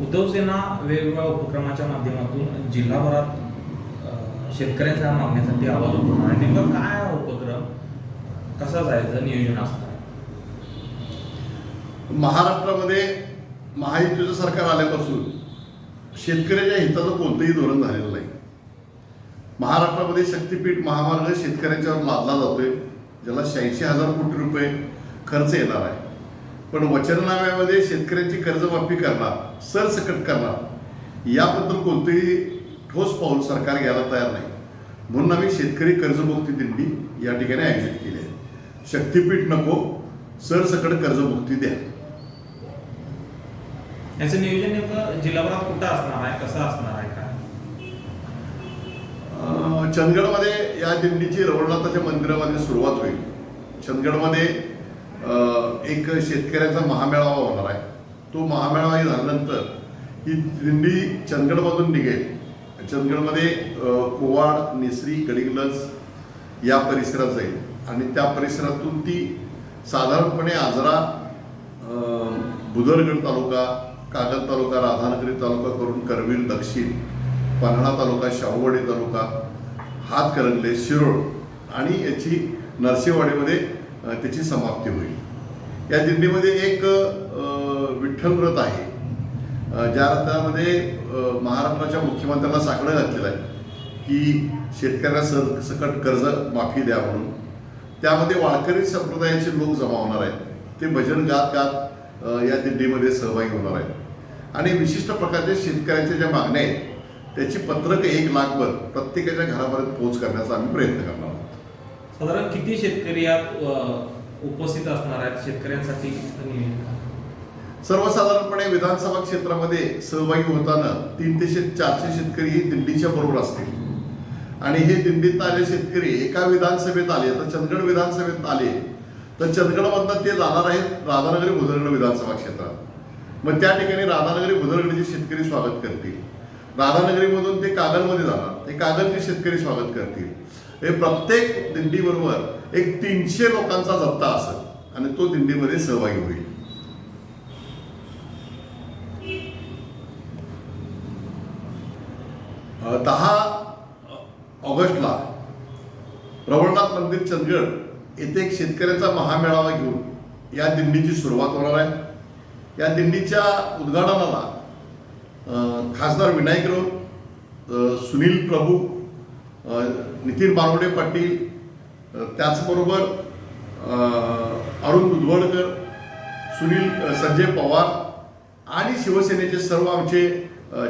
उद्धव सेना वेगवेगळ्या उपक्रमाच्या माध्यमातून जिल्हाभरात शेतकऱ्यांच्या मागण्यासाठी आवाज उठवणार आहे नेमकं काय हा उपक्रम? कसा जायचं? नियोजन असणार महाराष्ट्रामध्ये महायुतीचं सरकार आल्यापासून शेतकऱ्याच्या हिताचं कोणतंही धोरण झालेलं नाही. महाराष्ट्रामध्ये शक्तीपीठ महामार्ग शेतकऱ्यांच्यावर लादला जातोय. ज्याला शहाऐंशी हजार कोटी रुपये खर्च येणार आहे. पण वचननाम्यामध्ये शेतकऱ्यांची कर्जमाफी करणार सरसकट करणार याबद्दल कोणतंही ठोस पाऊल सरकार घ्यायला तयार नाही. म्हणून आम्ही शेतकरी कर्जमुक्ती दिंडी या ठिकाणी आयोजित केली आहे. शक्तीपीठ नको सरसकट कर्जमुक्ती द्या. याचं नियोजन नेमकं जिल्हाभरात कुठं असणार आहे कसं असणार आहे काय? चंदगडमध्ये या दिंडीची रवळनाथाच्या मंदिरामध्ये सुरुवात होईल. चंदगडमध्ये एक शेतकऱ्याचा महामेळावा होणार आहे. तो महामेळावा झाल्यानंतर ही दिंडी चंदगडमधून निघेल. चंदगडमध्ये कोवाड निसरी गडिगलज या परिसरात जाईल. आणि त्या परिसरातून ती साधारणपणे आजरा बुधरगड तालुका कागल तालुका राधानगरी तालुका करून करवीर दक्षिण पन्हाळा तालुका शाहूवाडी तालुका हातकरंगले शिरोळ आणि याची नरसेवाडीमध्ये त्याची समाप्ती होईल. या दिंडीमध्ये एक विठ्ठल व्रत आहे. ज्या रथामध्ये महाराष्ट्राच्या मुख्यमंत्र्यांना साकडं घातलेलं आहे की शेतकऱ्यांना सर सकट कर्ज माफी द्या म्हणून. त्यामध्ये वाळकरी संप्रदायाचे लोक जमा होणार आहेत. ते भजन गात गात या दिंडीमध्ये सहभागी होणार आहेत. आणि विशिष्ट प्रकारच्या शेतकऱ्यांच्या ज्या मागण्या आहेत त्याची पत्रक एक लाखभर प्रत्येकाच्या घरापर्यंत पोहोच करण्याचा आम्ही प्रयत्न करणार आहोत. साधारण किती शेतकरी यात उपस्थित असणार आहेत? शेतकऱ्यांसाठी सर्वसाधारणपणे विधानसभा क्षेत्रामध्ये सहभागी होताना तीन ते चारशे शेतकरी ही दिंडीच्या बरोबर असतील. आणि हे दिंडीत आले शेतकरी एका विधानसभेत आले तर चंदगड विधानसभेत आले तर चंदगडमधनं ते जाणार आहेत राधानगरी भुदरगड विधानसभा क्षेत्रात. मग त्या ठिकाणी राधानगरी भुदरगडचे शेतकरी स्वागत करतील. राधानगरीमधून ते कागलमध्ये जाणार. ते कागलचे शेतकरी स्वागत करतील. हे प्रत्येक दिंडीबरोबर एक तीनशे लोकांचा जप्ता असेल आणि तो दिंडीमध्ये सहभागी होईल. दहा ऑगस्टला रवळनाथ मंदिर चंदगड येथे एक शेतकऱ्याचा महामेळावा घेऊन या दिंडीची सुरुवात होणार आहे. या दिंडीच्या उद्घाटनाला खासदार विनायक राऊत सुनील प्रभू नितीन बारोडे पाटील त्याचबरोबर अरुण दुधवडकर सुनील संजय पवार आणि शिवसेनेचे सर्व आमचे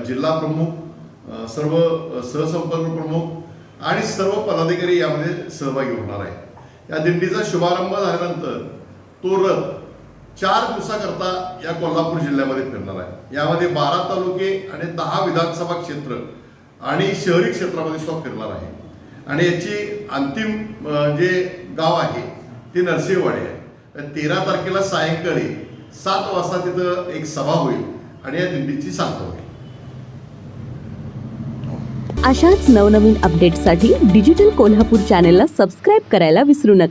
जिल्हा प्रमुख सर्व सहसंपर्क प्रमुख आणि सर्व पदाधिकारी यामध्ये सहभागी होणार आहे या दिंडीचा शुभारंभ झाल्यानंतर तो रथ चार दिवसाकरता या कोल्हापूर जिल्ह्यामध्ये फिरणार आहे. यामध्ये बारा तालुके आणि दहा विधानसभा क्षेत्र आणि शहरी क्षेत्रामध्ये स्टॉक फिरणार आहे. आणि याची अंतिम जे गाव आहे ते नरसिंहवाडी आहे. तेरा तारखेला सायंकाळी सात वाजता तिथं एक सभा होईल आणि या दिंडीची सांगता होईल. अशाच नवनवीन अपडेट्ससाठी डिजिटल कोल्हापूर चॅनेलला सबस्क्राईब करायला विसरू नका.